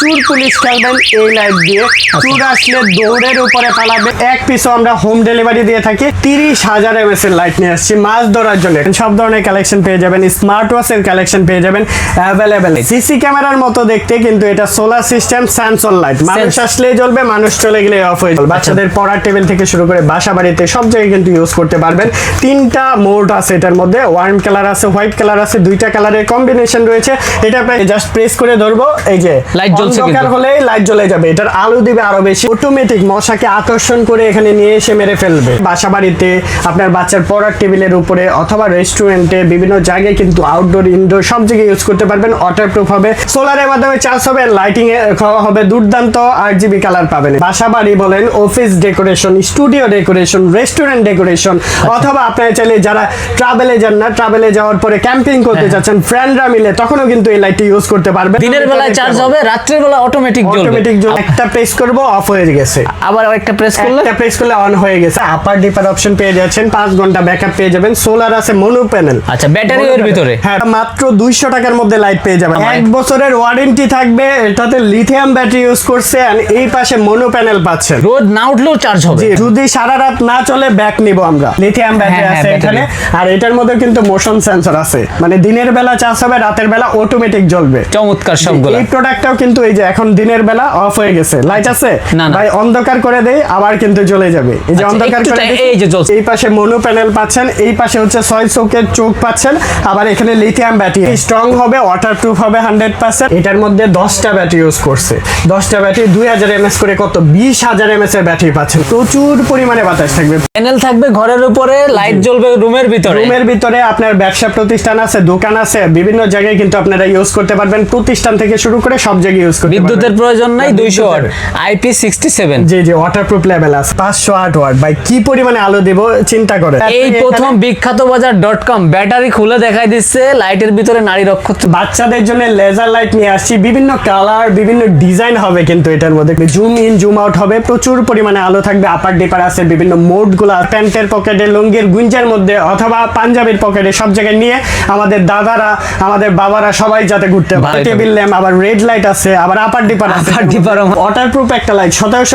চুর পুলিশ খেলবেন এই লাইট দিয়ে। চুর আসলে দৌড়ের উপরে পালাবে। এক পিসও আমরা হোম ডেলিভারি দিয়ে থাকি। তিরিশ হাজার এমএস এর লাইট নিয়ে আসছি মাছ ধরার জন্য। সব ধরনের কালেকশন পেয়ে যাবেন। স্মার্ট ওয়াচের কালেকশন পেয়ে যাবেন। অ্যাভেলেবেল সিসি ক্যামেরার মতো দেখতে কিন্তু এটা সোলার সিস্টেম স্যামসং লাইট মানুষ আসলেই জ্বলবে মানুষ চলে গেলে অফ হয়ে যাবে। বাচ্চাদের পড়ার টেবিল থেকে শুরু করে বাসা বাড়িতে সব জায়গায় কিন্তু ইউজ করতে পারবেন। তিনটা মোড আছে এটার মধ্যে। ওয়ার্ম কালার আছে হোয়াইট কালার আছে দুইটা কালারের কম্বিনেশন রয়েছে। এটা জাস্ট প্রেস করে ধরবো। এই যে Light জ্বলছে কিন্তু। হলেই লাইট জ্বলে যাবে। এটার আলো দিবে আরও বেশি। অটোমেটিক মশাকে আকর্ষণ করে এখানে নিয়ে এসে মেরে ফেলবে। বাসা বাড়িতে আপনার বাচ্চার পড়ার টেবিলের উপরে অথবা রেস্টুরেন্টে বিভিন্ন জায়গায় কিন্তু আউটডোর ইনডোর সব জায়গায় ইউজ করতে পারবেন। ওয়াটারপ্রুফ হবে। সোলারের মাধ্যমে চার্জ হবে লাইটিং এ হবে। দুর্দান্ত আট জিবি কালার পাবেন। বাসা বাড়ি বলেন office decoration studio decoration restaurant decoration অথবা আপনারা চাইলে যারা ট্রাভেলে যান না ট্রাভেলে যাওয়ার পরে ক্যাম্পিং করতে যাচ্ছেন ফ্রেন্ডরা মিলে তখনও কিন্তু এই লাইটটি ইউজ করতে পারবেন। দিনের বেলায় চার্জ হবে রাত্রের বেলা অটোমেটিক জ্বলবে। অটোমেটিক একটা প্রেস করব অফ হয়ে গেছে। আবার একটা প্রেস করলে? একটা প্রেস করলে অন হয়ে গেছে। আপার ডিপার অপশন পেয়ে যাচ্ছেন পাঁচ ঘণ্টা ব্যাকআপ পেয়ে যাবেন। সোলার আছে মনো প্যানেল আচ্ছা, ব্যাটারি এর ভিতরে? হ্যাঁ মাত্র দুইশো টাকার মধ্যে লাইট পেয়ে যাবেন। এক বছরের ওয়ারেন্টি থাকবে এটাতে লিথিয়াম ব্যাটারি ইউজ করছে আর এই পাশে মনো প্যানেল পাচ্ছেন। রোদ না উঠলেও চার্জ হবে। যদি সারা রাত না চলে ব্যাক নিব আমরা। লিথিয়াম ব্যাটারি হ্যাঁ, আছে এখানে। আর এটার মধ্যে কিন্তু মোশন সেন্সর আছে। মানে দিনের বেলা চার্জ হবে রাতের বেলা অটোমেটিক জ্বলবে। চমৎকার সবগুলো। এই প্রোডাক্টটাও কিন্তু এই যে এখন দিনের বেলা অফ হয়ে গেছে। লাইট আছে? না, না। ভাই অন্ধকার করে দেই আবার কিন্তু জ্বলে যাবে। এই যে আচ্ছা, অন্ধকার করে এই যে জ্বলছে। এই পাশে মনো প্যানেল পাচ্ছেন এই পাশে হচ্ছে ছয় চোখের চোখ পাচ্ছেন আবার এখানে লিথিয়াম ব্যাটারি স্ট্রং হবে ওয়াটারপ্রুফ হবে হান্ড্রেড পার্সেন্ট এটার মধ্যে দশটা ব্যাটারি ইউজ করছে। দশটা ব্যাটারি দুই হাজার এমএস করে কত? বিশ হাজার এমএস এর ব্যাটারি পাচ্ছেন। প্রচুর পরিমাণে বাতাস থাকবে। প্যানেল থাকবে ঘরের উপরে লাইট জ্বলবে রুমের ভিতরে। রুমের ভিতরে আপনার ব্যবসা প্রতিষ্ঠান আছে দোকান আছে বিভিন্ন জায়গায় কিন্তু আপনারা ইউজ করতে পারবেন। প্রতিষ্ঠান থেকে শুরু করে সব জায়গায় ইউজ করতে বিদ্যুতের প্রয়োজন নাই দুইশো ওয়াট। বিদ্যুতের। IP sixty seven G G waterproof level আছে পাঁচশো আট ওয়াট। ভাই কি পরিমাণে আলো দিব চিন্তা করে এই প্রথম বিখ্যাত বাজার ডট কম ব্যাটারি খুলে দেখাই দিচ্ছে লাইটের ভিতরে নারী নক্ষত্র বাচ্চাদের জন্য লেজার লাইট নিয়ে আসছি বিভিন্ন কালার বিভিন্ন ডিজাইন হবে কিন্তু এটার মধ্যে। জুম ইন জুম আউট হবে প্রচুর পরিমাণে আলো থাকবে আপার ডিপার আছে বিভিন্ন মোডগুলা প্যান্টের পকেটে লুঙ্গির গুঞ্জার মধ্যে অথবা পাঞ্জাবির পকেটে সব জায়গায় নিয়ে আমাদের দাদারা আমাদের বাবারা সবাই যাতে ঘুরতে পারে। টেবিল ল্যাম্প আবার রেড লাইট আছে আবার আপার ডিপার ও- ওয়াটারপ্রুফ একটা লাইট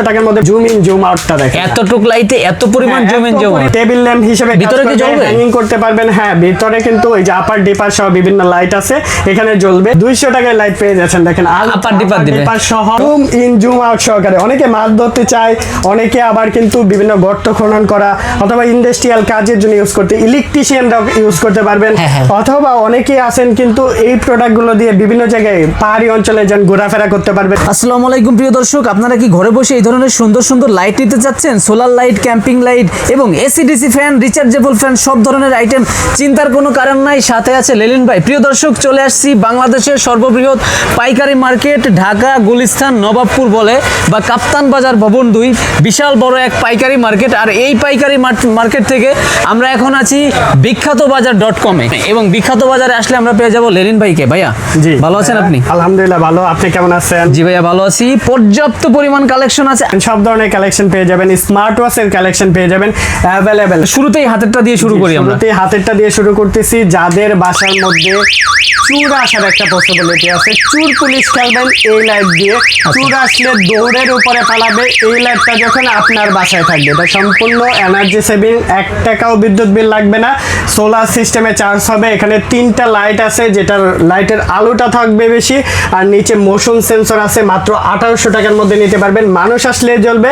টাকার মধ্যে জুম ইন জুম আউটটা দেখেন। এতটুক লাইটে এত পরিমাণ জমিন জমা টেবিল ল্যাম্প হিসেবে ভিতরে কি জ্বলবে? হ্যাঙ্গিং করতে পারবেন হ্যাঁ ভিতরে কিন্তু ওই যে আপার ডিপার সহ বিভিন্ন লাইট আছে এখানে জ্বলবে। দুইশো টাকায় লাইট পেয়ে যাচ্ছেন দেখেন Upper dipper দিবে। সহ জুম ইন জুম আউট সহকারে। অনেকে মাছ ধরতে চায় অনেকে আবার কিন্তু বিভিন্ন গর্ত খনন করা অথবা ইন্ডাস্ট্রিয়াল কাজের জন্য ইউজ করতে ইলেকট্রিশিয়ানরা ইউজ করতে পারবেন। হ্যাঁ, হ্যাঁ। অথবা অনেকে আছেন কিন্তু এই প্রোডাক্টগুলো দিয়ে বিভিন্ন জায়গায় পাহাড়ি অঞ্চলে যান ঘোরাফেরা করতে পারবেন। আসসালামু আলাইকুম প্রিয় দর্শক আপনারা কি ঘরে বসে এই ধরনের সুন্দর সুন্দর লাইট নিতে চাচ্ছেন? সোলার লাইট ক্যাম্পিং লাইট এবং AC DC fan rechargeable fan সব ধরনের আইটেম চিন্তার কোনো কারণ নাই সাথে আছে লেলিন ভাই। প্রিয় দর্শক চলে আসছি বাংলাদেশের সর্ববৃহৎ পাইকারি মার্কেট ঢাকা গুলিস্তান নবাবপুর বলে বা কাপ্তান বাজার ভবন দুই। বিশাল বড় এক পাইকারি মার্কেট আর এই পাইকারি মার্কেট থেকে আমরা এখন আছি বিখ্যাত বাজার ডট কমে এবং বিখ্যাত বাজারে আসলে আমরা পেয়ে যাব লেলিন ভাইকে। ভাইয়া জি। ভালো আছেন আপনি? আলহামদুলিল্লাহ ভালো। আপনি কেমন আছেন? জি ভাইয়া ভালো আছি। পর্যাপ্ত পরিমাণ কালেকশন আছে। সব ধরনের কালেকশন পেয়ে যাবেন স্মার্ট ওয়াচের কালেকশন পেয়ে যাবেন অ্যাভেলেবেল শুরুতেই হাতেরটা দিয়ে শুরু করি আমরা। শুরুতেই হাতেরটা দিয়ে শুরু করতেছি। যাদের বাসার মধ্যে চুর আসার একটা পসিবিলিটি আছে চুর পুলিশ খেলবেন এই লাইট দিয়ে আচ্ছা। চুর আসলে দৌড়ের উপরে পালাবে। এই লাইটটা যখন আপনার বাসায় থাকবে এটা সম্পূর্ণ এনার্জি সেভিং এক টাকাও বিদ্যুৎ বিল লাগবে না। সোলার সিস্টেমে চার্জ হবে। এখানে তিনটা লাইট আছে যেটার লাইটের আলোটা থাকবে বেশি আর নিচে মোশন সেন্সর আছে মাত্র আঠারোশো টাকার মধ্যে নিতে পারবেন। মানুষ আসলে জ্বলবে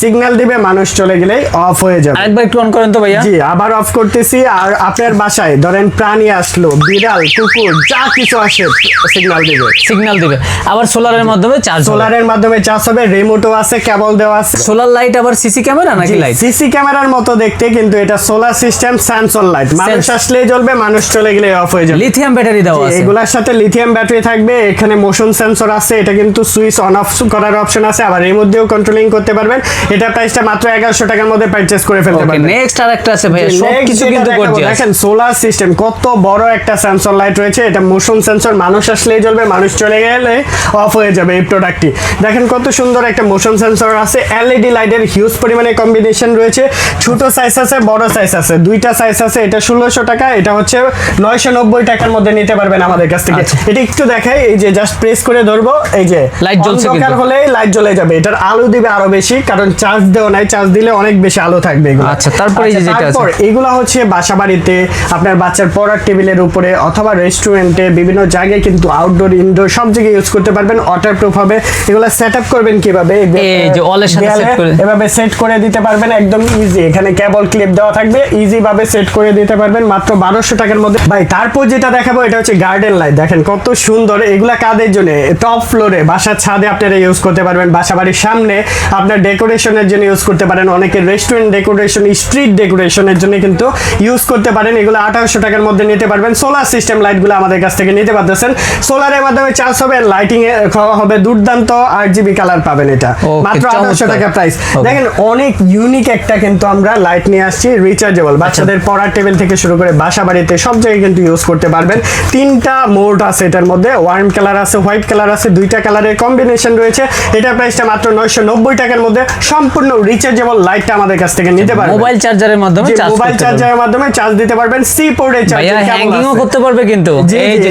সিগন্যাল দিবে মানুষ চলে গেলেই অফ হয়ে যাবে। আরেকবার একটু অন করেন তো ভাইয়া। জি আবার অফ করতেছি আর আপনার বাসায় ধরেন প্রাণী আসলো বিড়াল কুকুর যা কিছু আসে সিগন্যাল দিবে। সিগন্যাল দিবে। আবার সোলারের মাধ্যমে চার্জ সোলার সোলারের মাধ্যমে চার্জ হবে রিমোটও আছে কেবল দেওয়া আছে। সোলার লাইট আবার সিসি ক্যামেরা নাকি লাইট সিসি ক্যামেরার মতো দেখতে কিন্তু এটা সোলার সিস্টেম স্যামসং লাইট মানুষ আসলেই জ্বলবে মানুষ চলে গেলে অফ হয়ে যাবে। লিথিয়াম ব্যাটারি দেওয়া আছে। এগুলার সাথে লিথিয়াম ব্যাটারি থাকবে এখানে মোশন সেন্সর আছে এটা কিন্তু সুইচ অন অফ করার অপশন আছে আবার এর মধ্যেও কন্ট্রোলিং করতে পারবেন। এটা প্রাইসটা মাত্র এগারোশো টাকার মধ্যে পারচেস করে ফেলতে পারবেন। নেক্সট আর একটা আছে ভাইয়া সব কিছু কিন্তু গর্জিয়াস দেখেন সোলার সিস্টেম কত বড় একটা সেন্সর লাইট রয়েছে এটা মোশন সেন্সর মানুষ আসলেই জ্বলবে মানুষ চলে গেলে অফ হয়ে যাবে এই প্রোডাক্টটি দেখেন কত সুন্দর একটা মোশন সেন্সর আছে এলইডি লাইটের হিউজ পরিমাণে কম্বিনেশন রয়েছে ছোট সাইজ আছে বড় সাইজ আছে দুইটা সাইজ আছে এটা ষোলোশো টাকা এটা হচ্ছে নয়শো নব্বই টাকার মধ্যে নিতে পারবেন আমাদের কাছ থেকে। আচ্ছা। এটা একটু দেখাই এই যে জাস্ট প্রেস করে ধরবো করব এই যে Light জ্বলছে কিন্তু। হলেই লাইট জ্বলে যাবে। এটার আলো দিবে আরও বেশি কারণ চার্জ দেওয়া নাই চার্জ দিলে অনেক বেশি আলো থাকবে এগুলো। আচ্ছা, তারপরে এই যে যেটা আছে। তারপর এগুলা হচ্ছে বাসা বাড়িতে আপনার বাচ্চার পড়ার টেবিলের উপরে অথবা রেস্টুরেন্টে বিভিন্ন জায়গায় কিন্তু আউটডোর ইনডোর সব জায়গায় ইউজ করতে পারবেন ওয়াটারপ্রুফ হবে। এগুলো সেট আপ করবেন কীভাবে? এই যে wall এর সাথে set করে। এভাবে সেট করে দিতে পারবেন একদম ইজি এখানে কেবল ক্লিপ দেওয়া থাকবে ইজি ভাবে সেট করে দিতে পারবেন মাত্র বারোশো টাকার মধ্যে। ভাই তারপর যেটা দেখাবো এটা হচ্ছে গার্ডেন লাইট দেখেন কত সুন্দর এগুলা কাদের জন্য? টপ ফ্লোরে বাসার ছাদে আপনারা ইউজ করতে পারবেন বাসা বাড়ির সামনে আপনার ডেকোরেশনের জন্য ইউজ করতে পারেন অনেকে রেস্টুরেন্ট ডেকোরেশন স্ট্রিট ডেকোরেশনের জন্য কিন্তু ইউজ করতে পারেন এগুলো আঠারোশো টাকার মধ্যে নিতে পারবেন। সোলার সিস্টেম লাইটগুলো আমাদের কাছ থেকে নিতে পারতেছেন। সোলারের মাধ্যমে চার্জ হবে লাইটিং এ খাওয়া হবে দুর্দান্ত আট জিবি কালার পাবেন এটা। মাত্র আঠারোশো টাকা প্রাইস দেখেন অনেক ইউনিক একটা কিন্তু আমরা লাইট নিয়ে আসছি রিচার্জেবল বাচ্চাদের পড়ার টেবিল থেকে শুরু করে বাসা বাড়িতে সব জায়গায় কিন্তু ইউজ করতে পারবেন। তিনটা মোড আছে এটার মধ্যে ওয়ার্ম কালার আছে হোয়াইট কালার আছে দুইটা কালারের কম্বিনেশন রয়েছে। এটার প্রাইসটা মাত্র নয়শো নব্বই টাকার মধ্যে সম্পূর্ণ রিচার্জেবল লাইটটা আমাদের কাছ থেকে নিতে পারবেন মোবাইল চার্জারের মাধ্যমে চার্জ মোবাইল চার্জারের মাধ্যমে চার্জ দিতে পারবেন। সি পোর্টে হ্যাঙ্গিংও করতে পারবে কিন্তু। এই যে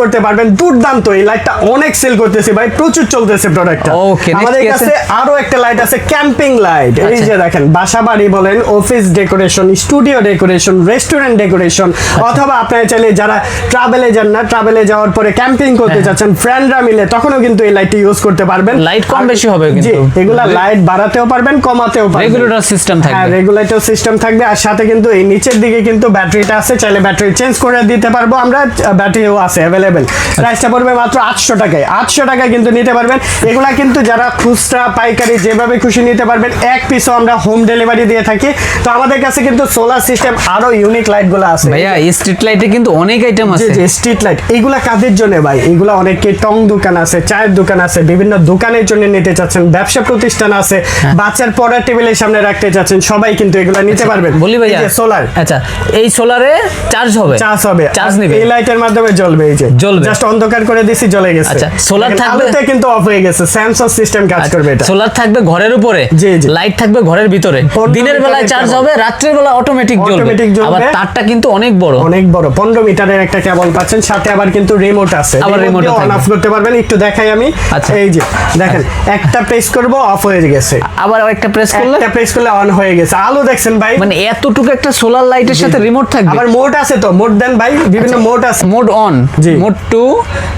করতে পারবেন। দুর্দান্ত এই লাইটটা অনেক সেল করতেছে ভাই। প্রচুর চলতেছে প্রোডাক্টটা next আমাদের কাছে আরও একটা লাইট আছে ক্যাম্পিং লাইট এই আচ্ছা। যে দেখেন বাসা বাড়ি বলেন office decoration studio decoration restaurant decoration আচ্ছা। অথবা আপনারা চাইলে যারা ট্রাভেলে যান না ট্রাভেলে যাওয়ার পরে ক্যাম্পিং করতে হ্যাঁ। যাচ্ছেন ফ্রেন্ডরা মিলে তখনও কিন্তু এই লাইটটি ইউজ করতে পারবেন। লাইট কম বেশি হবে জি কিন্তু। এগুলা লাইট বাড়াতেও পারবেন কমাতেও পারবেন। Regulator system থাকবে। হ্যাঁ রেগুলেটর সিস্টেম থাকবে। আর সাথে কিন্তু এই নিচের দিকে কিন্তু ব্যাটারিটা আছে চাইলে ব্যাটারি চেঞ্জ করে দিতে পারব আমরা ব্যাটারিও আছে অ্যাভেলেবেল প্রাইসটা পড়বে মাত্র আটশো টাকায়। আটশো টাকায় কিন্তু নিতে পারবেন। এগুলা কিন্তু যারা খুচরা পাইকারি যেভাবে খুশি নিতে পারবেন এক পিসও আমরা হোম ডেলিভারি দিয়ে থাকি। তো আমাদের কাছে কিন্তু সোলার সিস্টেম আরও ইউনিক লাইটগুলো আছে। ভাইয়া স্ট্রিট লাইটে কিন্তু অনেক আইটেম আছে। স্ট্রিট লাইট এইগুলা কাদের জন্য ভাই? এগুলা অনেকে টং দোকান আছে চায়ের দোকান আছে বিভিন্ন দোকানের জন্য নিতে চাচ্ছেন ব্যবসা প্রতিষ্ঠান আছে হ্যাঁ। বাচ্চার পড়ার টেবিলের সামনে রাখতে চাচ্ছেন সবাই কিন্তু এগুলা নিতে পারবেন। বলি ভাইয়া। সোলার আচ্ছা এই সোলারে চার্জ হবে? চার্জ হবে। চার্জ নেবে? এই লাইটের মাধ্যমে জ্বলবে এই যে। জ্বলবে। জাস্ট অন্ধকার করে দিছি জ্বলে গেছে। আচ্ছা, দেখেন, থাকবে? আলোতে কিন্তু অফ হয়ে গেছে। স্যামসাং সিস্টেম কাজ করবে এটা। সোলার থাকবে ঘরের উপরে? জি, জি। লাইট থাকবে ঘরের ভিতরে? দিনের বেলায় চার্জ হবে রাত্রের বেলা অটোমেটিক জ্বলবে। আবার তারটা কিন্তু অনেক বড়। অনেক বড়। পনেরো মিটারের একটা কেবল পাচ্ছেন সাথে আবার কিন্তু রিমোট আছে। আবার ও অন অফ করতে পারবেন। একটু দেখাই আমি। আচ্ছা। এই যে দেখেন একটা প্রেস করব অফ হয়ে গেছে। আবার একটা প্রেস করলে? একটা প্রেস করলে অন হয়ে গেছে। আলো দেখছেন ভাই? মানে এতটুকু একটা সোলার লাইটের সাথে রিমোট থাকবে? আবার মোড আছে তো মোড দেন ভাই বিভিন্ন মোড আছে। Mode on. Mode two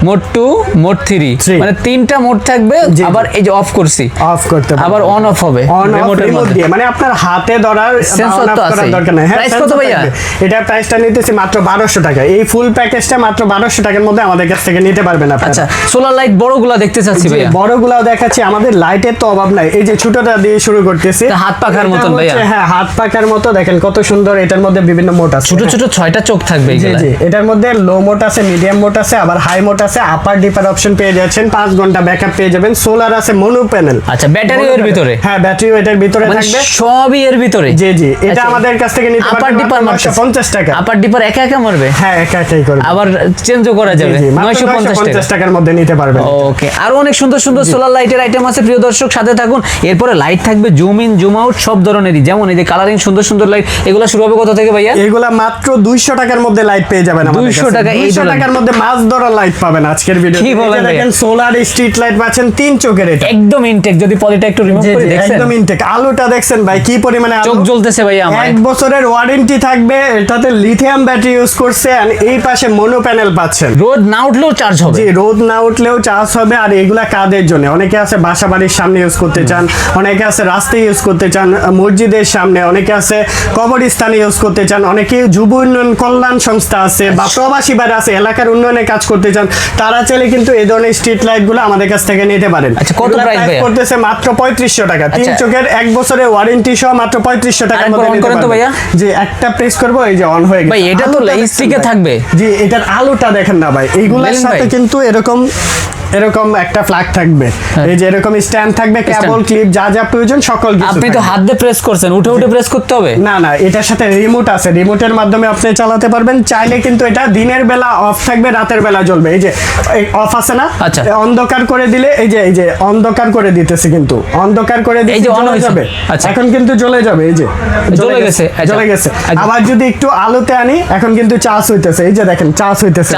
mode two mode three মানে তিনটা মোড থাকবে। আবার এই যে অফ করছি। অফ করতে আবার অন অফ হবে অন অফ এর রিমোট মধ্যে। দিয়ে। মানে আপনার হাতে ধরার off তো আছেই। দরকার নাই। হ্যাঁ Price কত ভাইয়া? এটা প্রাইসটা নিতেছি মাত্র বারোশো টাকা। এই ফুল প্যাকেজটা মাত্র বারোশো টাকার মধ্যে আমাদের কাছ থেকে নিতে পারবেন আপনারা। আচ্ছা সোলার লাইট বড়গুলা দেখতে চাচ্ছি ভাইয়া। বড়গুলাও দেখাচ্ছি আমাদের লাইটের তো অভাব নাই। এই যে ছোটটা দিয়ে শুরু করতেছি। হাত পাখার মতন ভাইয়া। হ্যাঁ হাত পাখার মতো দেখেন কত সুন্দর এটার মধ্যে বিভিন্ন মোট আছে। ছোট ছোট ছয়টা চোখ থাকবে জি জি এটার মধ্যে লো মোট আছে মিডিয়াম মোট আছে আবার হাই মোট আছে আপার ডিপার অপশন পেয়ে যাচ্ছেন পাঁচ ঘণ্টা ব্যাকআপ পেয়ে যাবেন। সোলার আছে মনো প্যানেল আচ্ছা ব্যাটারিও এর ভিতরে? হ্যাঁ ব্যাটারিও এটার ভিতরে মানে থাকবে। সবই এর ভিতরে? জি জি এটা আচ্ছা। আমাদের কাছ থেকে নিতে আপার ডিপার মাত্র 950 টাকা। আপার ডিপার একা একা মারবে? হ্যাঁ একা একাই করবে। আবার চেঞ্জও করা যাবে। জি, মাত্র নয়শো পঞ্চাশ টাকা। 950 টাকার মধ্যে নিতে পারবেন। ওকে আরও অনেক সুন্দর সুন্দর সোলার লাইটের আইটেম আছে প্রিয় দর্শক সাথে থাকুন। এরপরে লাইট থাকবে জুম ইন জুম আউট সব ধরনেরই। যেমন এই যে কালারিং সুন্দর সুন্দর লাইট এগুলো শুরু হবে কত থেকে ভাইয়া? এগুলা মাত্র 200 টাকার মধ্যে লাইট পেয়ে যাবেন আমাদের 200 টাকা 200 টাকার মধ্যে মাছ লাইট পাবেন আজকের ভিডিও কি বলেন দেখেন সোলার স্ট্রিট লাইট পাচ্ছেন তিন চোখের এটা। একদম ইনটেক যদি পলিটা একটু রিমুভ করে জি, দেখছেন। একদম ইনটেক আলোটা দেখছেন ভাই কি পরিমাণে চোখ জ্বলতেছে ভাইয়া আমার। এক বছরের ওয়ারেন্টি থাকবে এটাতে লিথিয়াম ব্যাটারি ইউজ করছে আর এই পাশে মনো প্যানেল পাচ্ছেন। রোদ না উঠলেও চার্জ হবে। জি রোদ না উঠলেও চার্জ হবে আর এগুলা কাদের জন্য অনেকে আছে বাসা বাড়ির সামনে ইউজ করতে চান অনেকে আছে রাস্তায় ইউজ করতে চান মসজিদের সামনে অনেকে আছে কবরস্থানে ইউজ করতে চান অনেকে যুব উন্নয়ন কল্যাণ সংস্থা আছে বা প্রবাসী বাড়ি আছে এলাকার উন্নয়নে কাজ করতে চান তারা চাইলে কিন্তু এই ধরনের স্ট্রিট লাইটগুলো আমাদের কাছ থেকে নিতে পারেন আচ্ছা, কত? করতেছে মাত্র পঁয়ত্রিশশো টাকা তিন আচ্ছা। চোখের এক বছরের ওয়ারেন্টি সহ মাত্র পঁয়ত্রিশশো। ভাইয়া। জি একটা প্রেস করব এই যে অন হয়ে গেছে এটা তো স্টিকে থাকবে। জি এটার আলোটা দেখেন না ভাই এইগুলোর সাথে কিন্তু এরকম এরকম একটা ফ্ল্যাগ থাকবে। হ্যাঁ। এই যে এরকম স্ট্যান্ড থাকবে কেবল ক্লিপ যা যা প্রয়োজন সকল কিছু আপনি তো হাত দিয়ে প্রেস করছেন উঠে উঠে প্রেস করতে হবে? না না এটার সাথে রিমোট আছে। রিমোটের মাধ্যমে আপনি চালাতে পারবেন। চাইলে কিন্তু এটা দিনের বেলা অফ থাকবে রাতের বেলা জ্বলবে। এই যে অফ আছে না? আচ্ছা। অন্ধকার করে দিলে এই যে এই যে অন্ধকার করে দিতেছে কিন্তু। অন্ধকার করে দিলে এই যে জ্বলে হয়েছে। যাবে। আচ্ছা। এখন কিন্তু জ্বলে যাবে এই যে। জ্বলে গেছে, আচ্ছা। জ্বলে গেছে। আচ্ছা। আবার যদি একটু আলোতে আনি এখন কিন্তু চার্জ হইতেছে। এই যে দেখেন চার্জ হইতেছে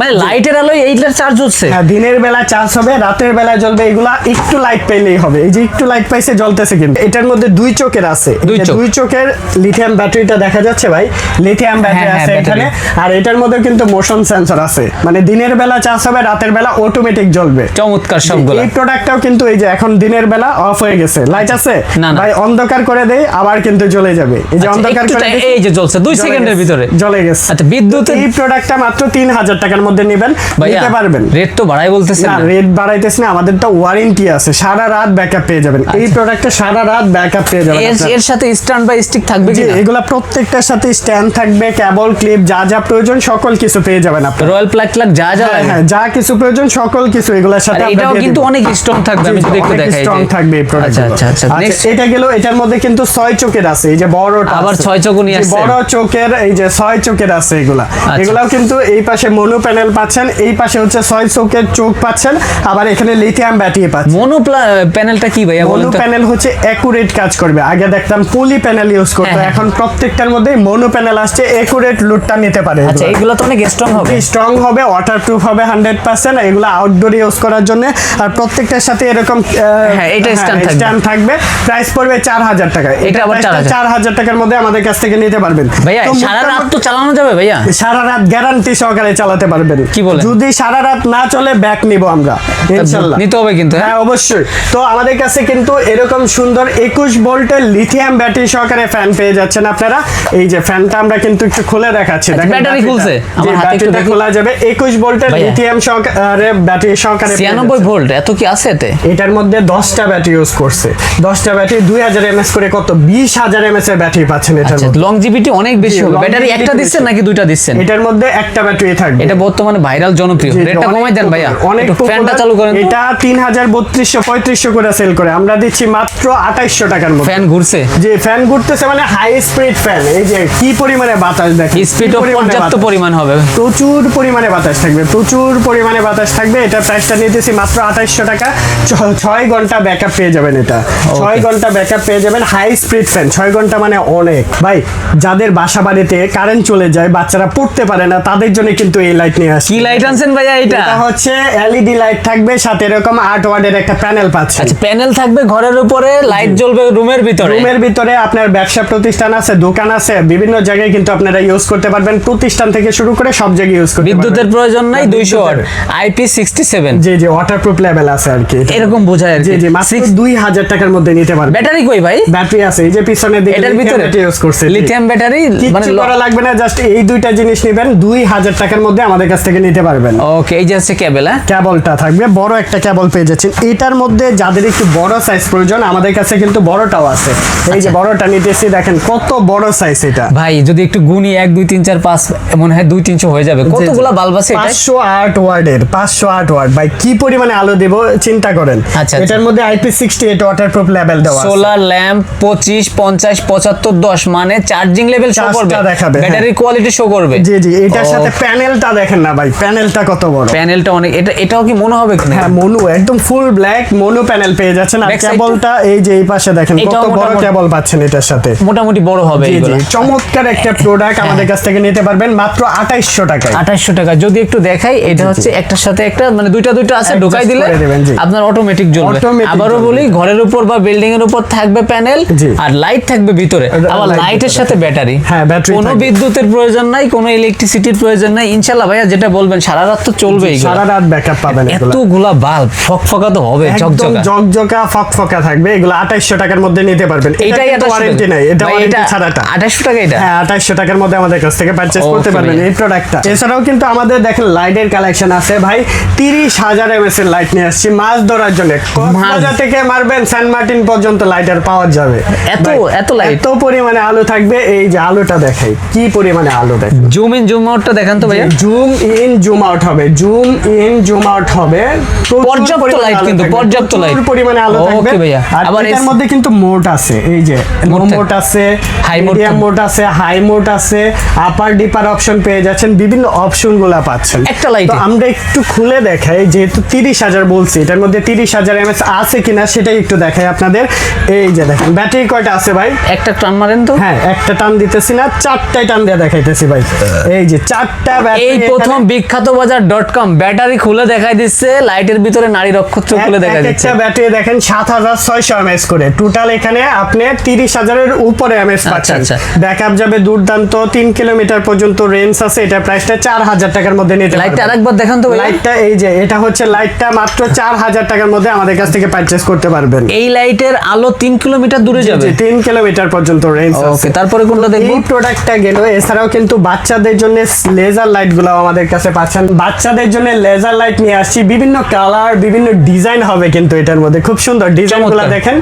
মানে লাইটের আলোয় এইটার চার্জ হচ্ছে। হ্যাঁ দিনের বেলা চার্জ হবে রাতের বেলা জ্বলবে এগুলা একটু লাইট পেলেই হবে। এই যে একটু লাইট পাইছে জ্বলতেছে কিন্তু। এটার মধ্যে দুই চোখের আছে। দুই চোখের লিথিয়াম ব্যাটারিটা দেখা যাচ্ছে ভাই। লিথিয়াম ব্যাটারি হ্যাঁ, আছে এখানে। আর এটার মধ্যে কিন্তু মোশন সেন্সর আছে। মানে দিনের বেলা চার্জ হবে রাতের বেলা অটোমেটিক জ্বলবে। চমৎকার সবগুলো। এই প্রোডাক্টটাও কিন্তু এই যে এখন দিনের বেলা অফ হয়ে গেছে। লাইট আছে। ভাই অন্ধকার করে দেই আবার কিন্তু জ্বলে যাবে। এই যে আচ্ছা, অন্ধকার করে এই যে জ্বলছে, দুই জ্বলে সেকেন্ডের ভিতরে। জ্বলে গেছে। আচ্ছা বিদ্যুতের এই প্রোডাক্টটা মাত্র তিন হাজার টাকার মধ্যে নেবেন। নিতে পারবেন। রেট তো বাড়াই বলতেছেন না রেট বাড়াইতেছে না ওয়ারেন্টি আছে। সারা রাত ব্যাকআপ পেয়ে যাবেন। এই প্রোডাক্টে সারা রাত ব্যাকআপ পেয়ে যাবেন এর সাথে স্ট্যান্ড বাই স্টিক থাকবে কি এগুলা প্রত্যেকটার সাথে স্ট্যান্ড থাকবে কেবল ক্লিপ যা যা প্রয়োজন সকল কিছু পেয়ে যাবেন আপনারা। রয়্যাল প্লাগ প্লাগ যা যা হ্যাঁ, হ্যাঁ, যা কিছু প্রয়োজন সকল কিছু এগুলোর সাথে এটাও কিন্তু অনেক স্ট্রং থাকবে আমি যদি একটু দেখাই যে- থাকবে এই product আচ্ছা আচ্ছা আচ্ছা আচ্ছা, নেক্সট এটা গেল এটার মধ্যে কিন্তু ছয় চোখের আছে এই যে বড়টা আবার ছয় নিয়ে জি, বড় চোখের এই যে ছয় চোখের আছে এগুলা। এগুলাও কিন্তু এই পাশে মনো প্যানেল পাচ্ছেন এই পাশে হচ্ছে ছয় চোখের চোখ পাচ্ছেন আবার এখানে লিথিয়াম ব্যাটারি পাচ্ছেন। মনো প্যানেলটা কি ভাইয়া বলেন মনো প্যানেল হচ্ছে অ্যাকুরেট কাজ করবে। আগে দেখতাম পলি প্যানেল ইউজ করতো হ্যাঁ, হ্যাঁ। এখন প্রত্যেকটার মধ্যে মনো প্যানেল আসছে অ্যাকুরেট লুটটা নিতে পারে আচ্ছা এগুলো। তো অনেক স্ট্রং হবে? স্ট্রং হবে ওয়াটারপ্রুফ হবে হান্ড্রেড পার্সেন্ট এগুলো আউটডোর ইউজ করার জন্য। আর প্রত্যেকটার সাথে এরকম হ্যাঁ, এটা stand থাকবে। স্ট্যান্ড থাকবে। প্রাইস পড়বে চার হাজার টাকা। এটা আবার 4,000 টাকার মধ্যে আমাদের কাছ থেকে নিতে পারবেন। ভাইয়া সারা রাত তো চালানো যাবে ভাইয়া? সারা রাত গ্যারান্টি সহকারে চালাতে পারবেন। কি বলেন? যদি সারা রাত না চলে ব্যাক নিব আমরা ইনশাল্লাহ। নিতে হবে কিন্তু হ্যাঁ? হ্যাঁ অবশ্যই। তো আমাদের কাছে কিন্তু এরকম সুন্দর একুশ ভোল্টের লিথিয়াম ব্যাটারি সহকারে ফ্যান পেয়ে যাচ্ছেন আপনারা। এই যে ফ্যানটা আমরা কিন্তু একটু খুলে দেখাচ্ছি আচ্ছা, দেখেন ব্যাটারি খুলছে? আমার হাতে একটু খোলা যাবে। একুশ ভোল্টের লিথিয়াম সহকারে ব্যাটারি সহকারে পেয়ে ছিয়ানব্বই যাচ্ছেন। ভোল্ট এত কি আছে এতে? এটার মধ্যে দশটা ব্যাটারি ইউজ করছে। দশটা ব্যাটারি দুই হাজার এমএস করে কত? বিশ হাজার এমএস এর ব্যাটারি পাচ্ছেন এটার আচ্ছা মধ্যে। লংজিভিটি অনেক বেশি হবে। ব্যাটারি একটা। দিচ্ছেন নাকি দুইটা দিচ্ছেন? এটার মধ্যে একটা ব্যাটারি থাকবে। এটা বর্তমানে ভাইরাল জনপ্রিয়। রেটটা কমাই দেন ভাইয়া অনেক ফ্যানটা চালু করেন এটা তিন হাজার বত্রিশশো পঁয়ত্রিশশো করে সেল করে। আমরা দিচ্ছি মাত্র আঠাইশশো টাকার মধ্যে। ফ্যান ঘুরছে। যে ফ্যান ঘুরতেছে মানে হাই স্পিড ফ্যান এই যে কি পরিমাণে বাতাস দেখেন স্পিড পর্যাপ্ত পরিমাণ হবে। প্রচুর পরিমাণে বাতাস থাকবে প্রচুর পরিমাণে বাতাস থাকবে। এটা প্রাইসটা নিতেছি মাত্র আঠাইশশো টাকা। ছ- ঘণ্টা ব্যাকআপ পেয়ে যাবেন এটা। ছয় ঘণ্টা ব্যাকআপ পেয়ে যাবেন হাই স্পিড ফ্যান ছয় ঘণ্টা মানে অনেক। ভাই যাদের বাসা বাড়িতে কারেন্ট চলে যায় বাচ্চারা পড়তে পারে না তাদের জন্য কিন্তু এই লাইট নিয়ে আসি কি লাইট আনছেন ভাইয়া এটা হচ্ছে এলইডি লাইট থাকবে সাথে এরকম আট ওয়ার্ডের একটা প্যানেল পাচ্ছে। আচ্ছা প্যানেল থাকবে ঘরের উপরে লাইট জ্বলবে রুমের ভিতরে? রুমের ভিতরে আপনার ব্যবসা প্রতিষ্ঠান আছে দোকান আছে বিভিন্ন জায়গায় কিন্তু আপনারা ইউজ করতে পারবেন। প্রতিষ্ঠান থেকে শুরু করে সব জায়গায় ইউজ করতে বিদ্যুতের প্রয়োজন নাই না, দুইশো ওয়াট। বিদ্যুতের। IP sixty seven G G waterproof level আছে আর কি। এরকম বোঝায় আর কি। জি মাত্র দুই হাজার টাকার মধ্যে নিতে পারবেন। ব্যাটারি কই ভাই? ব্যাটারি আছে এই যে পিছনে দিকে এটার ভিতরে? ইউজ করছে লিথিয়াম ব্যাটারি মানে করা লাগবে না জাস্ট এই দুইটা জিনিস নেবেন দুই হাজার টাকার মধ্যে আমাদের কাছ থেকে নিতে পারবেন। ওকে এই যে হচ্ছে কেবল হ্যাঁ? কেবলটা থাকবে। বড় একটা কেবল পেয়ে যাচ্ছেন। এটার মধ্যে যাদের একটু বড় সাইজ প্রয়োজন আমাদের কাছে কিন্তু বড়টাও আছে। এই যে বড়টা নিতেছি দেখেন কত বড় সাইজ এটা। ভাই যদি একটু গুনি এক দুই তিন চার পাঁচ মনে হয় দুই তিনশো হয়ে যাবে। কতগুলা বাল্ব আছে পাঁচশো আট ওয়ার্ডের পাঁচশো আট ওয়ার্ড। ভাই কি পরিমাণে আলো দেব চিন্তা করেন। আচ্ছা, আচ্ছা। এটার মধ্যে IP sixty eight waterproof level দেওয়া সোলার ল্যাম্প পঁচিশ পঞ্চাশ পঁচাত্তর দশ মানে চার্জিং লেভেল শো করবে। দেখাবে, হ্যাঁ। কোয়ালিটি শো করবে। জি জি এটার সাথে প্যানেলটা দেখেন না ভাই প্যানেলটা কত বড়। প্যানেলটা অনেক এটা এটাও কি মনে হবে কিনা হ্যাঁ মনু একদম ফুল ব্ল্যাক মনু প্যানেল পেয়ে যাচ্ছেন। আর কেবলটা এই যে এই পাশে দেখেন কত বড় কেবল পাচ্ছেন এটার সাথে। মোটামুটি বড় হবে চমৎকার একটা প্রোডাক্ট হ্যাঁ। আমাদের কাছ থেকে নিতে পারবেন মাত্র টাকায়। টাকা। যদি একটু দেখাই এটা হচ্ছে একটার সাথে একটা মানে দুইটা দুইটা আছে ঢোকাই দিলে। আপনার অটোমেটিক জ্বলবে। আবারও বলি ঘরের উপর বা বিল্ডিং এর উপর থাকবে প্যানেল আর লাইট থাকবে ভিতরে। আবার লাইটের সাথে ব্যাটারি হ্যাঁ, battery কোনো বিদ্যুতের প্রয়োজন নাই কোনো ইলেকট্রিসিটির প্রয়োজন নাই। ইনশাল্লাহ ভাইয়া যেটা বলবেন সারা রাত তো চলবে এইগুলো সারা রাত ব্যাকআপ পাবেন এতগুলা বাল্ব ফকফকা তো হবে একদম ঝকঝকা ফকফকা থাকবে এগুলো আঠাইশশো টাকার মধ্যে নিতে পারবেন। এটাই একটা ওয়ারেন্টি নাই এটা ওয়ারেন্টি ছাড়াটা আঠাশশো টাকা এটা? হ্যাঁ আঠাইশশো টাকার মধ্যে আমাদের কাছ থেকে Okay, করতে পারবেন এই প্রোডাক্টটা এছাড়াও কিন্তু আমাদের দেখেন লাইটের কালেকশন আছে ভাই। তিরিশ হাজার এমএস এর লাইট নিয়ে আসছি মাছ ধরার জন্য। কক্সবাজার থেকে মারবেন সেন্ট মার্টিন পর্যন্ত লাইটার পাওয়া যাবে। এত- এত light? এত পরিমাণে আলো থাকবে এই যে আলোটা দেখাই কি পরিমাণে আলো দেখেন। জুম ইন জুম আউটটা দেখান তো ভাইয়া। জুম ইন জুম আউট হবে জুম জুম আউট হবে। পর্যাপ্ত আলো কিন্তু, পর্যাপ্ত light। পরিমাণে আলো থাকবে। ভাইয়া। আর আবার এটার মধ্যে কিন্তু মোড আছে এই যে মোড আছে মোড আছে হাই মোড আছে আপার ডিপার অপশন পেয়ে যাচ্ছেন বিভিন্ন অপশনগুলা পাচ্ছেন। একটা এ। আমরা একটু খুলে দেখাই যেহেতু তিরিশ হাজার বলছি এটার মধ্যে তিরিশ হাজার এমএস আছে কিনা সেটাই একটু দেখাই আপনাদের। এই যে দেখেন ব্যাটারি কয়টা আছে ভাই? একটা টান মারেন তো। হ্যাঁ একটা টান দিতেছি না চারটায় টান দিয়ে দেখাইতেছি ভাই। এই যে চারটা এই প্রথম বিখ্যাত বাজার ডট কম ব্যাটারি ব্যাটারি খুলে দেখাই দিচ্ছে লাইটের ভিতরে নারী নক্ষত্র খুলে দেখা দিচ্ছে। একটা ব্যাটারি দেখেন সাত হাজার ছয়শো এমএস করে। টোটাল এখানে আপনি তিরিশ হাজারের উপরে এমএস পাচ্ছেন। আচ্ছা। ব্যাকআপ যাবে দুর্দান্ত তিন কিলোমিটার পর্যন্ত রেঞ্জ আছে। এটা প্রাইসটা চার হাজার টাকার মধ্যে নিতে লাইটটা আরেকবার দেখান তো লাইটটা এই যে এটা হচ্ছে লাইটটা মাত্র চার হাজার টাকার মধ্যে আমাদের কাছ থেকে পারচেস করতে পারবেন। এই লাইটের আলো তিন কিলোমিটার দূরে যাবে? জি, তিন কিলোমিটার পর্যন্ত রেঞ্জ ওকে তারপরে কোনটা দেখব? এই প্রোডাক্টটা গেল এছাড়াও কিন্তু বাচ্চাদের জন্য লেজার লাইটগুলো আমাদের কাছে পাচ্ছেন। বাচ্চাদের জন্য লেজার লাইট নিয়ে আসছি। বিভিন্ন কালার বিভিন্ন ডিজাইন হবে কিন্তু এটার মধ্যে। খুব সুন্দর ডিজাইনগুলো দেখেন।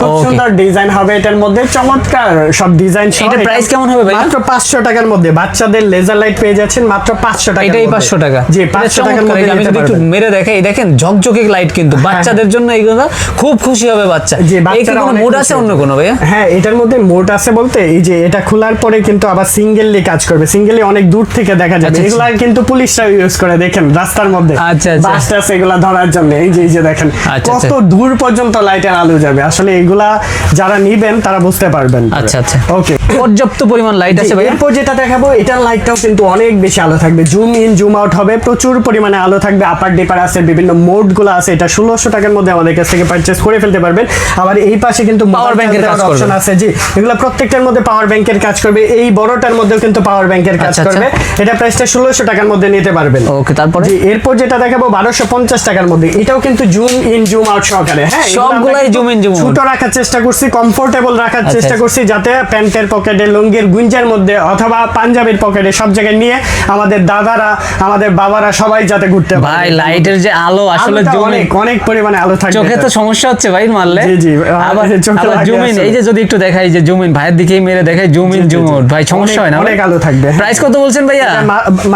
খুব সুন্দর ডিজাইন হবে এটার মধ্যে। চমৎকার সব ডিজাইন এটার price কেমন হবে ভাইয়া? মাত্র পাঁচশো টাকার মধ্যে। বাচ্চাদের লেজার লাইট পেয়ে যাচ্ছেন মাত্র পাঁচশো টাকা এটাই পাঁচশো টাকা। জি এটা পাঁচশো টাকার মধ্যে আমি যদি একটু মেরে দেখাই এই দেখেন ঝকঝকে লাইট কিন্তু। বাচ্চাদের জন্য এইগুলো খুব খুশি হবে বাচ্চা। জি এই কি কোনো মোড আছে অন্য কোনো ভাইয়া? হ্যাঁ এটার মধ্যে মোড আছে বলতে এই যে এটা খোলার পরে কিন্তু আবার সিঙ্গেললি কাজ করবে। সিঙ্গেলি অনেক দূর থেকে দেখা যাবে। আচ্ছা, এগুলা কিন্তু পুলিশরা ইউজ করে। দেখেন রাস্তার মধ্যে। আচ্ছা, আচ্ছা। এগুলা ধরার জন্য। এই যে এই যে দেখেন আচ্ছা, কত আচ্ছা। দূর পর্যন্ত লাইটের আলো যাবে? আসলে এগুলা যারা নিবেন তারা বুঝতে পারবেন। আচ্ছা আচ্ছা। ওকে পর্যাপ্ত পরিমাণ লাইট আছে ভাইয়া। এরপর যেটা দেখাবো এটার লাইটটাও কিন্তু অনেক বেশি আলো থাকবে। জুম ইন জুম আউট হবে প্রচুর পরিমাণে আলো থাকবে। আপার ডিপার আছে বিভিন্ন মোডগুলো আছে এটা ষোলোশো টাকার মধ্যে আমাদের কাছ থেকে পারচেস করে ফেলতে পারবেন। আবার এই পাশে কিন্তু কাজ করবে। অপশন আছে জি। এগুলো প্রত্যেকটার মধ্যে পাওয়ার ব্যাংকের কাজ করবে। এই বড়টার মধ্যেও কিন্তু পাওয়ার ব্যাংকের কাজ আচ্ছা, আচ্ছা। করবে। এটা প্রাইসটা ষোলোশো টাকার মধ্যে নিতে পারবেন। ওকে তারপরে? জি এরপর যেটা দেখাবো বারোশো পঞ্চাশ টাকার মধ্যে। এটাও কিন্তু জুম ইন জুম আউট সহকারে। হ্যাঁ সবগুলাই zoom in, zoom ছোট রাখার চেষ্টা করছি কমফোর্টেবল রাখার আচ্ছা, চেষ্টা। করছি যাতে প্যান্টের পকেটে লুঙ্গির গুঞ্জার মধ্যে অথবা পাঞ্জাবির পকেটে সব জায়গায় নিয়ে আমাদের দাদারা আমাদের বাবারা সবাই যাতে ঘুরতে পারে। ভাই লাইটের যে আলো আসলে অনেক অনেক পরিমাণে আলো থাকবে চোখে তো সমস্যা হচ্ছে ভাই মারলে জি, জি, আবার চোখে আবার লাগে জুম ইন এই যে যদি একটু দেখাই যে জুম ইন ভাইয়ের দিকেই মেরে দেখাই জুম ইন জি, জি, জুম আউট ভাই সমস্যা হয় না? অনেক আলো থাকবে। প্রাইস কত বলছেন ভাইয়া?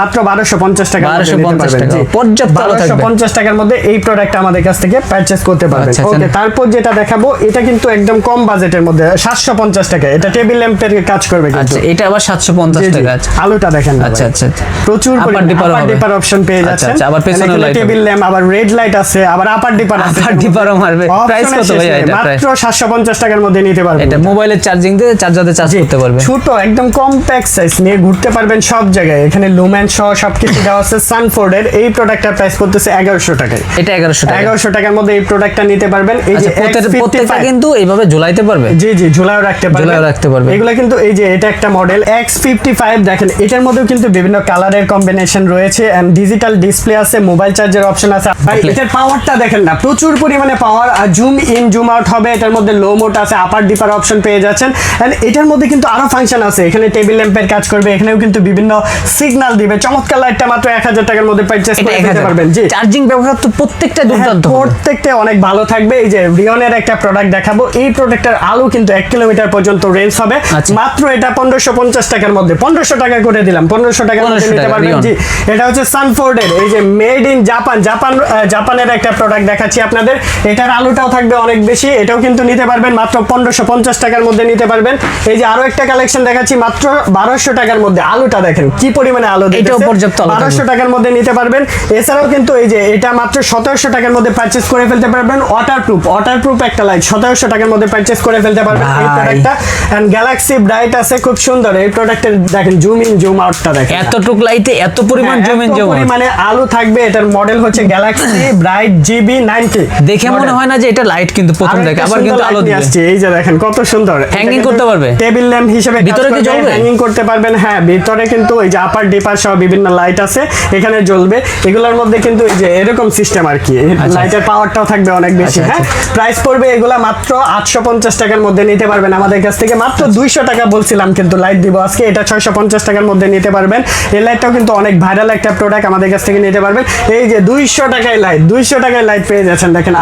মাত্র বারোশো পঞ্চাশ টাকা 1250 টাকা, পর্যাপ্ত আলো থাকবে। পঞ্চাশ টাকার মধ্যে এই প্রোডাক্ট আমাদের কাছ থেকে পারচেস করতে পারবেন। আচ্ছা, আচ্ছা। ওকে তারপর যেটা দেখাবো এটা কিন্তু একদম কম বাজেটের মধ্যে সাতশো পঞ্চাশ টাকা। এটা টেবিল ল্যাম্পের কাজ করবে কিন্তু আচ্ছা এটা আবার সাতশো পঞ্চাশ জি, জি। টাকা আছে আলোটা দেখেন আচ্ছা আচ্ছা আচ্ছা। প্রচুর Upper dipper হবে। ডিপার অপশন পেয়ে আচ্ছা, যাচ্ছেন আচ্ছা, আবার পেছনেও light টেবিল ল্যাম্প আবার রেড লাইট আছে আবার আপার ডিপার আছে Upper dipper মারবে। এর কত নেই। এটা? মাত্র সাতশো পঞ্চাশ টাকার মধ্যে নিতে পারবেন এটা মোবাইলের চার্জিং দিয়ে চার্জারে চার্জ করতে পারবে ছোট একদম কম্প্যাক্ট সাইজ নিয়ে ঘুরতে পারবেন সব জায়গায় এখানে লুমেন সহ সবকিছু দেওয়া আছে সানফোর্ডের এই প্রোডাক্টটার প্রাইস করতেছে এগারোশো টাকায় এটা এগারোশো টাকা এগারোশো টাকার মধ্যে এই প্রোডাক্টটা নিতে পারবেন এই যে আচ্ছা প্রত্যেকটা- প্রত্যেকটা X55 কিন্তু এইভাবে ঝুলাইতে পারবে জি জি ঝুলাও রাখতে পারবেন ঝুলাও রাখতে পারবে। এগুলো কিন্তু এই যে এটা একটা মডেল এক্স ফিফটি ফাইভ দেখেন এটার মধ্যেও কিন্তু বিভিন্ন কালারের কম্বিনেশন রয়েছে এন্ড ডিজিটাল ডিসপ্লে আছে মোবাইল চার্জের অপশন আছে। ভাই এটার পাওয়ারটা দেখেন না প্রচুর পরিমাণে পাওয়ার আর জুম ইন জুম আউট হবে এটার মধ্যে লো মোড আছে আপার ডিপার অপশন পেয়ে যাচ্ছেন। এন্ড এটার মধ্যে কিন্তু আরও ফাংশন আছে এখানে টেবিল ল্যাম্পের কাজ করবে এখানেও কিন্তু বিভিন্ন সিগন্যাল দিবে চমৎকার লাইটটা মাত্র এক হাজার টাকার মধ্যে পারচেস করে নিতে পারবেন জি। চার্জিং ব্যবহার তো প্রত্যেকটা দুর্দান্ত হ্যাঁ, প্রত্যেকটা অনেক ভালো থাকবে এই যে রিয়নের একটা প্রোডাক্ট দেখাবো এই প্রোডাক্টের আলো কিন্তু এক কিলোমিটার পর্যন্ত রেঞ্জ হবে। আচ্ছা। মাত্র এটা পনেরোশো পঞ্চাশ টাকার মধ্যে। পনেরোশো টাকা করে দিলাম। পনেরোশো টাকার মধ্যে নিতে পারবেন জি। এটা হচ্ছে সানফোর্ডের এই যে মেড ইন জাপান। জাপান জাপানের একটা প্রোডাক্ট দেখাচ্ছি আপনাদের। এটার আলোটাও থাকবে অনেক বেশি। এটাও কিন্তু নিতে পারবেন। মাত্র পনেরোশো পঞ্চাশ টাকার মধ্যে নিতে পারবেন। এই যে আরও একটা কালেকশন দেখাচ্ছি মাত্র বারোশো টাকার মধ্যে। আলোটা দেখেন কি পরিমাণে আলো এটাও পর্যাপ্ত আলো থাকবে। বারোশো টাকার মধ্যে নিতে পারবেন। এছাড়াও কিন্তু এই যে এটা মাত্র সতেরোশো টাকার মধ্যে পারচেস করে ফেলতে পারবেন। ওয়াটার প্রুফ ওয়াটার প্রুফ একটা লাইট সতেরোশো টাকার মধ্যে পারচেস করে ফেলতে পারবেন এই প্রোডাক্টটা এন্ড গ্যালাক্সি ব্রাইট আছে খুব সুন্দর। এই প্রোডাক্টের দেখেন জুম ইন জুম আউটটা দেখেন। এতটুক লাইটে এত পরিমাণ জমিন এত জমা পরিমাণে আলো থাকবে এটার মডেল হচ্ছে গ্যালাক্সি ব্রাইট জিবি নাইনটি দেখে মনে হয় না যে এটা লাইট কিন্তু প্রথম দেখে আবার কিন্তু আলো দিবে। আসছে এই যে দেখেন কত সুন্দর। Hanging করতে পারবে? টেবিল ল্যাম্প হিসেবে ভিতরে কি জ্বলবে? হ্যাঙ্গিং করতে পারবেন হ্যাঁ ভিতরে কিন্তু এই যে আপার ডিপার সহ বিভিন্ন লাইট আছে এখানে জ্বলবে। এগুলোর মধ্যে কিন্তু এই যে এরকম সিস্টেম আর কি আচ্ছা। লাইটের পাওয়ারটাও থাকবে অনেক বেশি আচ্ছা, হ্যাঁ? প্রাইস পড়বে এগুলা মাত্র আটশো পঞ্চাশ টাকার মধ্যে নিতে পারবেন আমাদের কাছ থেকে মাত্র দুইশো টাকা বলছিলাম কিন্তু লাইট দিব। আজকে এটা ছয়শো পঞ্চাশ টাকার মধ্যে নিতে পারবেন। এই লাইটটাও কিন্তু অনেক ভাইরাল একটা প্রোডাক্ট আমাদের কাছ থেকে নিতে পারবেন। এই যে দুইশো টাকায় লাইট দুইশো টাকায় লাইট পেয়ে যাচ্ছেন দেখেন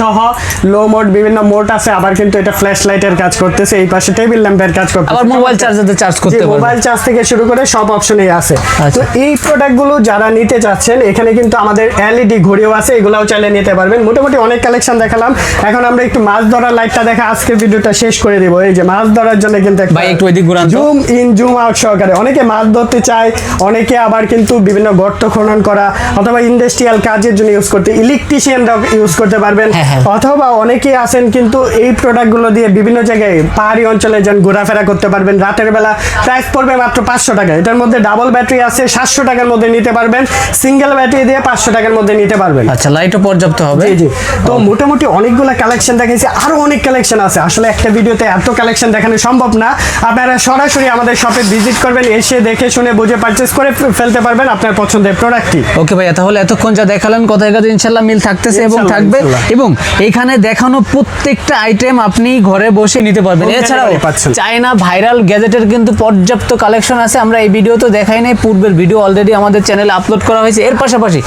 সহ লো মোড বিভিন্ন মোড আছে। আবার কিন্তু এটা ফ্ল্যাশ লাইটের কাজ করতেছে। এই পাশে টেবিল ল্যাম্পের কাজ করতেছে। আবার মোবাইল চার্জারে চার্জ করতে মোবাইল চার্জ থেকে শুরু করে সব অপশনই আছে। আচ্ছা। তো এই প্রোডাক্টগুলো যারা নিতে চাচ্ছেন এখানে কিন্তু আমাদের এলইডি ঘড়িও আছে এগুলাও চাইলে নিতে পারবেন। মোটামুটি অনেক কালেকশন দেখালাম। এখন আমরা একটু মাছ ধরার লাইটটা দেখা। আজকের ভিডিওটা শেষ করে দেবো। এই যে মাছ ধরার জন্য কিন্তু ভাই, একটু ওইদিক ঘুরান জুম ইন জুম আউট সহকারে। অনেকে মাছ ধরতে চায় অনেকে আবার কিন্তু বিভিন্ন গর্ত খনন করা অথবা ইন্ডাস্ট্রিয়াল কাজের জন্য ইউজ করতে ইলেকট্রিশিয়ানরা ইউজ করতে পারবেন। হ্যাঁ, হ্যাঁ। অথবা অনেকে আছেন কিন্তু এই প্রোডাক্টগুলো দিয়ে বিভিন্ন জায়গায় পাহাড়ি অঞ্চলে যান ঘোরাফেরা করতে পারবেন। রাতের বেলা প্রাইস পড়বে মাত্র পাঁচশো টাকা। এটার মধ্যে ডাবল ব্যাটারি আছে সাতশো টাকার মধ্যে নিতে পারবেন। সিঙ্গেল ব্যাটারি দিয়ে পাঁচশো টাকার মধ্যে নিতে পারবেন। আচ্ছা লাইটও পর্যাপ্ত হবে। জি জি। তো মোটামুটি অনেকগুলো কালেকশন দেখাইছি। আরও অনেক কালেকশন আছে। আসলে একটা ভিডিওতে এত কালেকশন দেখানো সম্ভব না। আপনারা সরাসরি আমাদের শপে ভিজিট করবেন এসে দেখে শুনে বুঝে পারচেস করে ফেলতে পারবেন আপনার পছন্দের প্রোডাক্টটি ওকে ভাইয়া তাহলে এতক্ষণ যা দেখালেন কথায় কথা ইনশাল্লাহ মিল থাকতেছে এবং থাকবে। এবং এখানে দেখানো প্রত্যেকটা আইটেম আপনি ঘরে বসে নিতে পারবেন। এছাড়াও চায়না ভাইরাল গ্যাজেটের কিন্তু পর্যাপ্ত কালেকশন আছে। আমরা এই ভিডিও তো দেখাই নাই পূর্বের ভিডিও অলরেডি আমাদের চ্যানেলে আপলোড করা হয়েছে। এর পাশাপাশি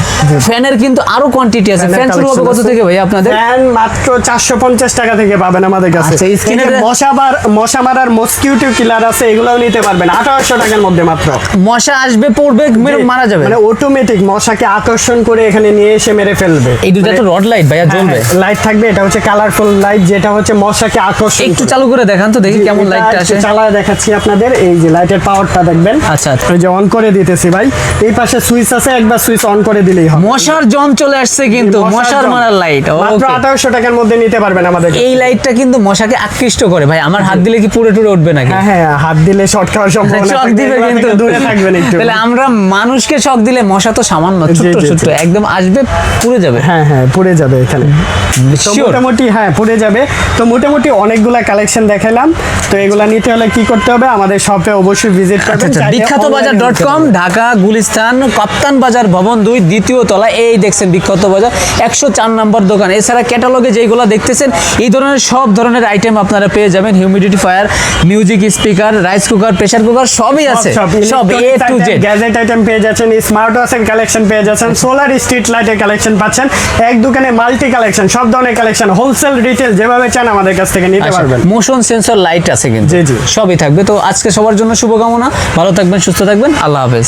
ফ্যানের কিন্তু আরও কোয়ান্টিটি আছে। ফ্যান শুরু হবে কত থেকে ভাই আপনাদের? ফ্যান মাত্র চারশো পঞ্চাশ টাকা থেকে পাবেন আমাদের কাছে। আচ্ছা, এই মশা মারার মসকিউটিভ কিলার আছে এগুলোও নিতে পারবেন। আঠারোশো টাকার মধ্যে মাত্র। মশা আসবে পড়বে মারা যাবে। মানে অটোমেটিক মশাকে আকর্ষণ করে এখানে নিয়ে এসে মেরে ফেলবে। এই দুটা তো রড লাইট ভাইয়া জ্বলবে। লাইট থাকবে এটা হচ্ছে কালারফুল লাইট যেটা হচ্ছে মশাকে আকর্ষণ একটু চালু করে দেখান তো দেখি কেমন লাইটটা আসে। চালায় দেখাচ্ছি আপনাদের এই যে লাইটের পাওয়ারটা দেখবেন। আচ্ছা, আচ্ছা। এই যে অন করে দিতেছি ভাই। এই পাশে সুইচ আছে একবার সুইচ অন করে দিলেই হবে। মশার জম চলে আসছে কিন্তু মশার মারার লাইট মাত্র আঠারোশো টাকার মধ্যে নিতে পারবেন আমাদের এই লাইটটা কিন্তু মশাকে আকৃষ্ট করে। ভাই আমার হাত দিলে কি পুরো টুরে উঠবে নাকি? হ্যাঁ হ্যাঁ হাত দিলে শর্ট খাওয়ার সম্ভাবনা শখ থাকে। দিবে কিন্তু দূরে থাকবেন একটু। তাহলে আমরা মানুষকে শখ দিলে মশা তো সামান্য ছোট্ট জি। একদম আসবে পুড়ে যাবে। হ্যাঁ হ্যাঁ পড়ে যাবে এখানে। তো মোটামুটি হ্যাঁ পড়ে যাবে। তো মোটামুটি অনেকগুলা কালেকশন দেখালাম। তো এগুলা নিতে হলে কি করতে হবে? আমাদের শপে অবশ্যই ভিজিট করবেন চাইলে বিখ্যাত বাজার ডট কম ঢাকা গুলিস্তান কাপ্তান বাজার ভবন দুই দ্বিতীয় তলা এই দেখছেন বিখ্যাত বাজার একশো চার নম্বর দোকান। এছাড়া ক্যাটালগে যেগুলো দেখতেছেন এই ধরনের সব ধরনের আইটেম আপনারা পেয়ে যাবেন humidifier music speaker rice cooker pressure cooker সবই আছে। সব A to Z gadget item পেয়ে যাচ্ছেন স্মার্ট ওয়াচের কালেকশন পেয়ে যাচ্ছেন সোলার স্ট্রিট লাইটের কালেকশন পাচ্ছেন এক দোকানে মাল্টি কালেকশন সব ধরনের কালেকশন হোলসেল রিটেল যেভাবে চান আমাদের কাছ থেকে নিতে পারবেন। মোশন সেন্সর লাইট আছে কিন্তু। জি, জি। সবই থাকবে। তো আজকে সবার জন্য শুভকামনা। ভালো থাকবেন সুস্থ থাকবেন। আল্লাহ হাফেজ।